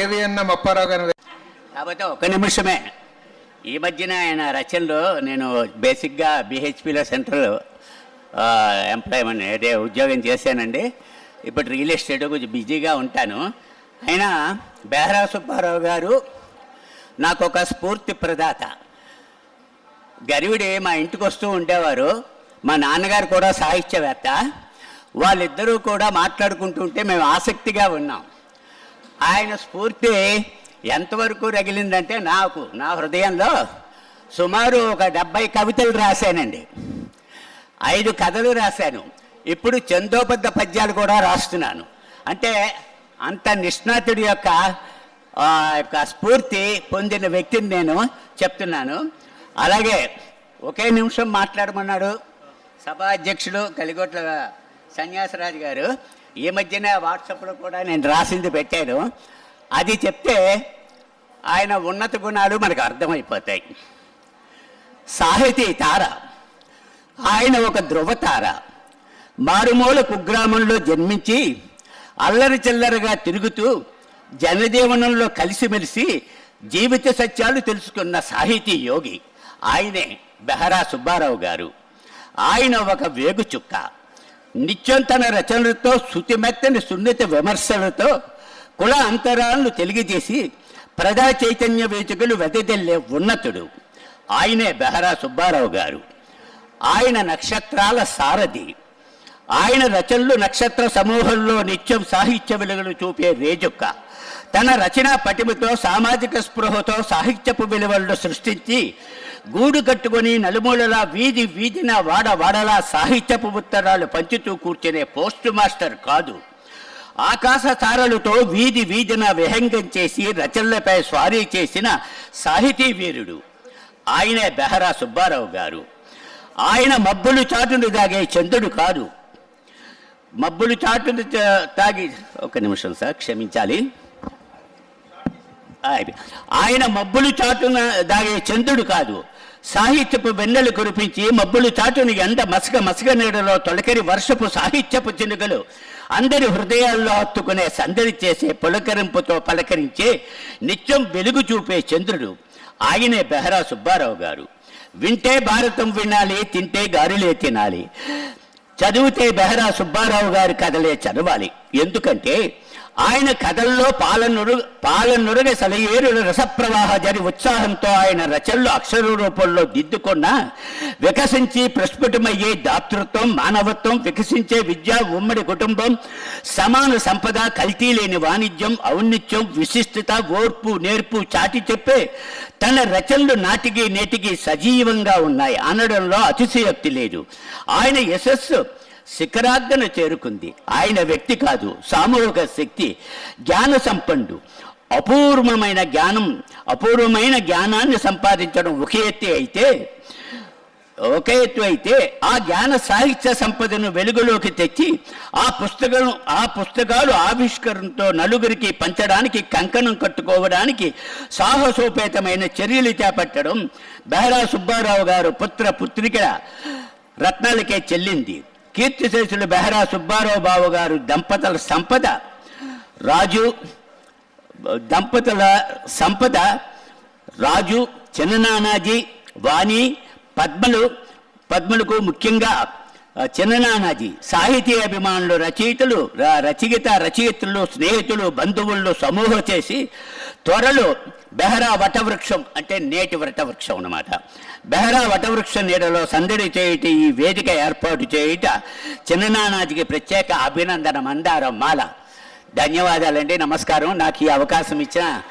ఏవిఎన్ఎం మప్పారావు గారు కాకపోతే ఒక నిమిషమే. ఈ మధ్యన ఆయన రచనలో నేను బేసిక్గా బిహెచ్పిలో సెంట్రల్ ఎంప్లాయ్మెంట్ అదే ఉద్యోగం చేశానండి. ఇప్పుడు రియల్ ఎస్టేట్ కొంచెం బిజీగా ఉంటాను. అయినా బెహరా సుబ్బారావు గారు నాకు ఒక స్ఫూర్తి ప్రదాత. గరివిడి మా ఇంటికి వస్తూ ఉండేవారు. మా నాన్నగారు కూడా సాహిత్యవేత్త. వాళ్ళిద్దరూ కూడా మాట్లాడుకుంటుంటే మేము ఆసక్తిగా ఉన్నాం. ఆయన స్ఫూర్తి ఎంతవరకు రగిలిందంటే నాకు నా హృదయంలో సుమారు ఒక డెబ్బై కవితలు రాశానండి. ఐదు కథలు రాశాను. ఇప్పుడు చందోబద్ధ పద్యాలు కూడా రాస్తున్నాను. అంటే అంత నిష్ణాతుడి యొక్క యొక్క స్ఫూర్తి పొందిన వ్యక్తిని నేను చెప్తున్నాను. అలాగే ఒకే నిమిషం మాట్లాడమన్నాడు సభా అధ్యక్షుడు కలిగొట్ల సన్యాసరాజు గారు ఈ మధ్యన వాట్సాప్లో కూడా నేను రాసింది పెట్టాను. అది చెప్తే ఆయన ఉన్నత గుణాలు మనకు అర్థమైపోతాయి. సాహితీ తార ఆయన ఒక ధ్రువతార మారుమూల కుగ్రామంలో జన్మించి అల్లరి చిల్లరగా తిరుగుతూ జనజీవనంలో కలిసిమెలిసి జీవిత సత్యాలు తెలుసుకున్న సాహితీ యోగి. ఆయనే బెహరా సుబ్బారావు గారు. ఆయన ఒక వేగుచుక్క నిత్యం తన రచనలతో శుతిమెత్తని సున్నిత విమర్శలతో కుల అంతరాలను తెలియజేసి ప్రజా చైతన్య వేదికలు వెదజల్లే ఉన్నతుడు ఆయనే బెహరా సుబ్బారావు గారు. ఆయన నక్షత్రాల సారథి. ఆయన రచనలు నక్షత్ర సమూహంలో నిత్యం సాహిత్య విలువలు చూపే రేజుక్క. తన రచనా పటిమతో సామాజిక స్పృహతో సాహిత్యపు విలువలను సృష్టించి గూడు కట్టుకొని నలుమూలలా వీధి వీధిన వాడ వాడలా సాహిత్యపు ఉత్తరాలు పంచుతూ కూర్చునే పోస్ట్ మాస్టర్ కాదు. ఆకాశ తారలతో వీధి వీధిన విహంగం చేసి రచనలపై స్వారీ చేసిన సాహితీ వీరుడు ఆయనే బెహరా సుబ్బారావు గారు. ఆయన మబ్బులు చాటును దాగే చంద్రుడు కాదు. మబ్బులు చాటును తాగి ఒక నిమిషం సార్ క్షమించాలి. ఆయన- ఆయన మబ్బులు చాటున దాగే చంద్రుడు కాదు. సాహిత్యపు వెన్నెలు కురిపించి మబ్బులు చాటుని ఎండ మసక మసక నీడలో తొలకరి వర్షపు సాహిత్యపు చినుకలు అందరి హృదయాల్లో హత్తుకునే సందడి చేసే పులకరింపుతో పలకరించే నిత్యం వెలుగు చూపే చంద్రుడు ఆయనే బెహరా సుబ్బారావు గారు. వింటే భారతం వినాలి తింటే గారులే తినాలి. చదివితే బెహరా సుబ్బారావు గారి కథలే చదవాలి. ఎందుకంటే ఆయన కథల్లో పాలనురు పాలనురుగ సలయేరుల రసప్రవాహ జరి ఉత్సాహంతో ఆయన రచనలు అక్షర రూపంలో దిద్దుకున్న వికసించి ప్రస్ఫుటమయ్యే దాతృత్వం మానవత్వం వికసించే విద్య ఉమ్మడి కుటుంబం సమాన సంపద కల్తీ లేని వాణిజ్యం ఔన్నిత్యం విశిష్టత ఓర్పు నేర్పు చాటి చెప్పే తన రచనలు నాటికి నేటికి సజీవంగా ఉన్నాయి. అనడంలో అతిశయోక్తి లేదు. ఆయన యశస్సు శిఖరాగ్రను చేరుకుంది. ఆయన వ్యక్తి కాదు సామూహిక శక్తి జ్ఞాన సంపన్నుడు. అపూర్వమైన జ్ఞానం అపూర్వమైన జ్ఞానాన్ని సంపాదించడం ఒక ఎత్తి అయితే ఒక ఎత్తు అయితే ఆ జ్ఞాన సాహిత్య సంపదను వెలుగులోకి తెచ్చి ఆ పుస్తకం ఆ పుస్తకాలు ఆవిష్కరణతో నలుగురికి పంచడానికి కంకణం కట్టుకోవడానికి సాహసోపేతమైన చర్యలు చేపట్టడం బెహరా సుబ్బారావు గారు పుత్ర పుత్రికల రత్నాలకే చెల్లింది. కీర్తిశేషులు బెహరా సుబ్బారావు బాబు గారు దంపతుల సంపద. రాజు దంపతుల సంపద. రాజు చిన్ననానాజీ వాణి పద్మలు. పద్మలకు ముఖ్యంగా చిన్ననానాజీ సాహితీ అభిమానులు రచయితలు ర- రచయిత రచయితలు స్నేహితులు బంధువులను సమూహం చేసి త్వరలో బెహరా వటవృక్షం అంటే నేటి వటవృక్షం అన్నమాట. బెహరా వటవృక్ష నీడలో సందడి చేయుట ఈ వేదిక ఏర్పాటు చేయుట చిన్ననానాజీకి ప్రత్యేక అభినందన మందారం మాల. ధన్యవాదాలండి నమస్కారం. నాకు ఈ అవకాశం ఇచ్చిన